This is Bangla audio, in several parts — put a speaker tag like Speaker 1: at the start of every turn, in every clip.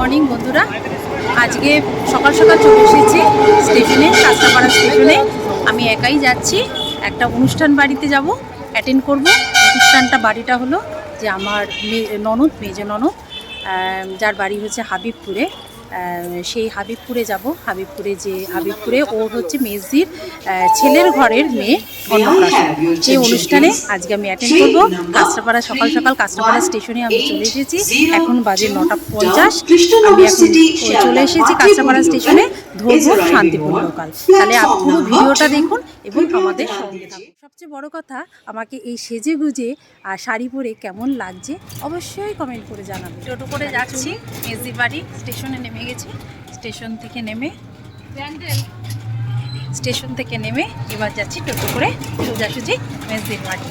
Speaker 1: মর্নিং, বন্ধুরা। আজকে সকাল সকাল চলে এসেছি স্টেশনে কাস্তাপাড়া স্টেশনে। আমি একাই যাচ্ছি। একটা অনুষ্ঠান বাড়িতে যাব অ্যাটেন্ড করব। অনুষ্ঠানটা বাড়িটা হলো যে আমার ননদ, মেজে ননদ যার বাড়ি হচ্ছে হাবিবপুরে। সেই হাবিবপুরে যাব। হাবিবপুরে যে হাবিবপুরে ওর হচ্ছে মেজদির ছেলের ঘরের মেয়ে অন্নপ্রাশন সেই অনুষ্ঠানে আজকে আমি অ্যাটেন্ড করব। কাঁচরাপাড়া সকাল সকাল কাঁচরাপাড়া স্টেশনে আমি চলে এসেছি। এখন বাজে নটা পঞ্চাশ। আমি এখন চলে এসেছি কাঁচরাপাড়া স্টেশনে ধরবো শান্তিপূর্ণ লোকাল তাহলে আপনি ভিডিওটা দেখুন এবং আমাদের সঙ্গে সবচেয়ে বড় কথা আমাকে এই সেজে গুজে আর শাড়ি পরে কেমন লাগছে অবশ্যই কমেন্ট করে জানাবেন টোটো করে যাচ্ছি মেজদির বাড়ি স্টেশনে নেমে গেছি। স্টেশন থেকে নেমে স্টেশন থেকে নেমে এবার যাচ্ছি টোটো করে সোজাসুজি মেজদির বাড়ি।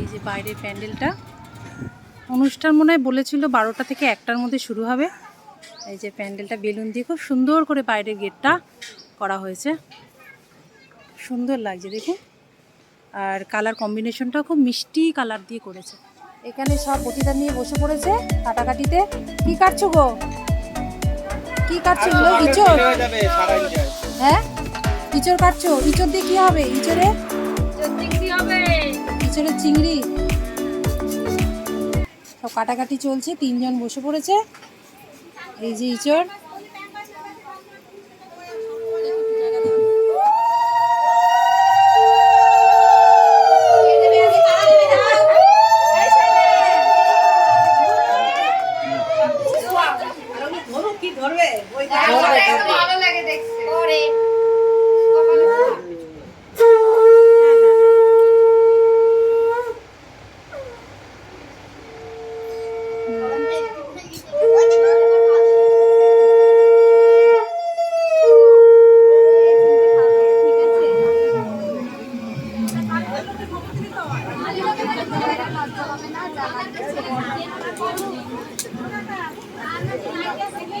Speaker 1: এই যে বাইরের প্যান্ডেলটা অনুষ্ঠান মনে হয় বলেছিল বারোটা থেকে একটার মধ্যে শুরু হবে। এই যে প্যান্ডেলটা বেলুন দিয়ে খুব সুন্দর করে বাইরের গেটটা করা হয়েছে। সুন্দর লাগছে দেখুন। আর কালার কম্বিনেশনটাও খুব মিষ্টি কালার দিয়ে করেছে। এখানে সব প্রতিদান নিয়ে বসে পড়েছে কাটাকাটিতে। কি কাটছো গো? কি কাটছো? এগুলো ইচড়? হ্যাঁ? ইচড় কাটছো? ইচড় দিয়ে কি হবে? ইচড়ে? ইচড়ের চিংড়ি। সব কাটাকাটি চলছে তিনজন বসে পড়েছে। এই যে ইচড়।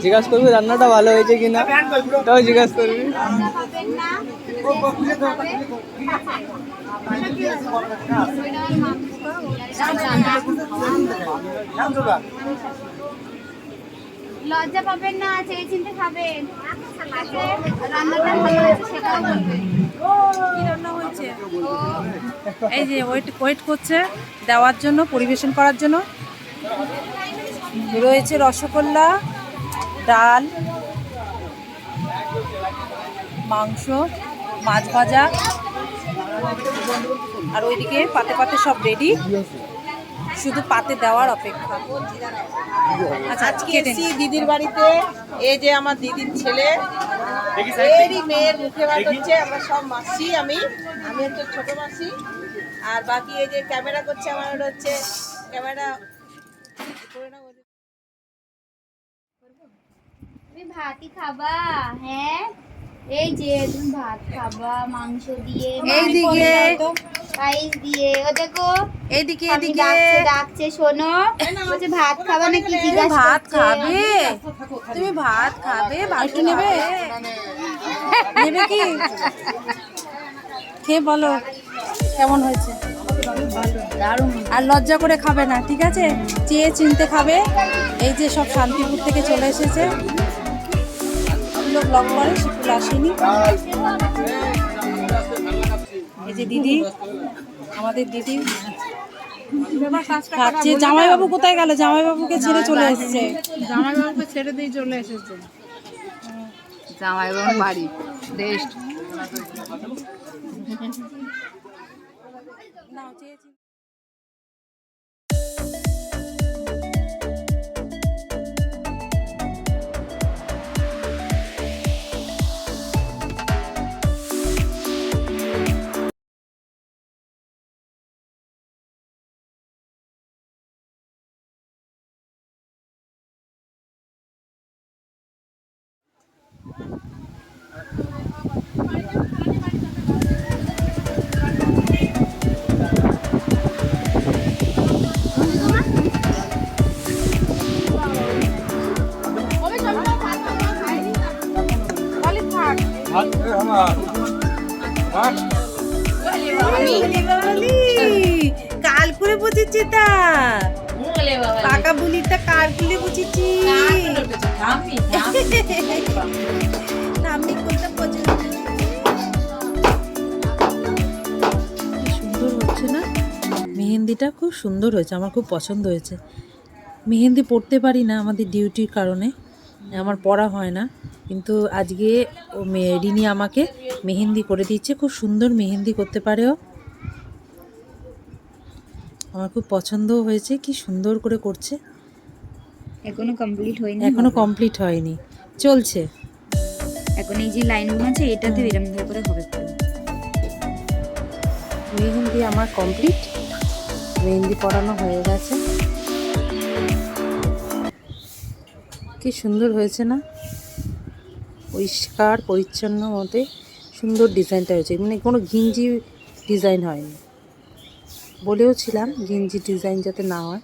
Speaker 2: জিজ্ঞাসা করবি রান্নাটা ভালো হয়েছে কিনা? তাও জিজ্ঞাসা করবি।
Speaker 3: লজ্জা পাবেন না চেয়ে চিনতে খাবেন। রান্নাটা ভালো হয়েছে সেটাও বলবেন
Speaker 1: কি রান্না হয়েছে? এই যে ওয়েট ওয়েট করছে দেওয়ার জন্য পরিবেশন করার জন্য। রয়েছে রসগোল্লা ডাল মাংস মাছ ভাজা আর ওইদিকে পাতে পাতে সব রেডি শুধু পাতে দেওয়ার অপেক্ষা। আচ্ছা
Speaker 4: আজকে এসেছি দিদির বাড়িতে। এই যে আমার দিদির ছেলে। এরই মেয়ের মুখে ভাত হচ্ছে আমরা সব মাসি আমি। আমি হচ্ছে ছোট মাসি। আর বাকি এই যে ক্যামেরা করছে আমার ওটা হচ্ছে ক্যামেরা
Speaker 3: ভাতই খাবা? হ্যাঁ? এই যে তুমি ভাত খাবা মাংস দিয়ে
Speaker 1: এইদিকে
Speaker 3: রাইস দিয়ে ও দেখো
Speaker 1: এইদিকে এদিকে
Speaker 3: ডাকছে ডাকছে শোনো। বলছে ভাত খাবা নাকি জিজ্ঞাসা
Speaker 1: ভাত খাবে? তুমি ভাত খাবে? ভাত নেবে? নেবে কি? খেয়ে বলো। কেমন হয়েছে? আর লজ্জা করে খাবে না ঠিক আছে? চেয়ে চিনতে খাবে। এই যে সব শান্তিপুর থেকে চলে এসেছে। লোক ব্লগ করে সেগুলো আসেনি। এই যে দিদি আমাদের দিদি। খাচ্ছে জামাইবাবু কোথায় গেল? জামাইবাবুকে ছেড়ে চলে এসেছে।
Speaker 5: জামাইবাবুকে ছেড়ে দিয়ে চলে এসেছে। জামাইবাবু বাড়ি রেস্ট
Speaker 1: নাও, চেয়ে কাল করে বুঝেছি তা।
Speaker 5: কাকা বুলিটা কার কুলি বুঝেছি? আমি
Speaker 1: সুন্দর হচ্ছে না? মেহেন্দিটা খুব সুন্দর হয়েছে, আমার খুব পছন্দ হয়েছে। মেহেন্দি পড়তে পারি না আমাদের ডিউটির কারণে। আমার পড়া হয় না। কিন্তু আজকে ও রিনি আমাকে মেহেন্দি করে দিচ্ছে। খুব সুন্দর মেহেন্দি করতে পারে ও। আমার খুব পছন্দও হয়েছে। কি সুন্দর করে করছে।
Speaker 6: এখনও কমপ্লিট হয়নি।
Speaker 1: এখনও কমপ্লিট হয়নি। চলছে।
Speaker 6: এখন এই যে লাইনগুলো আছে এটাতে এরকম ধরে করে হবে।
Speaker 1: মেহেন্দি আমার কমপ্লিট মেহেন্দি পড়ানো হয়ে গেছে। কি সুন্দর হয়েছে না? পরিষ্কার, পরিচ্ছন্ন মতে সুন্দর ডিজাইনটা হয়েছে। মানে কোনো গিঞ্জি ডিজাইন হয়নি। বলেওছিলাম গিঞ্জি ডিজাইন যাতে না হয়।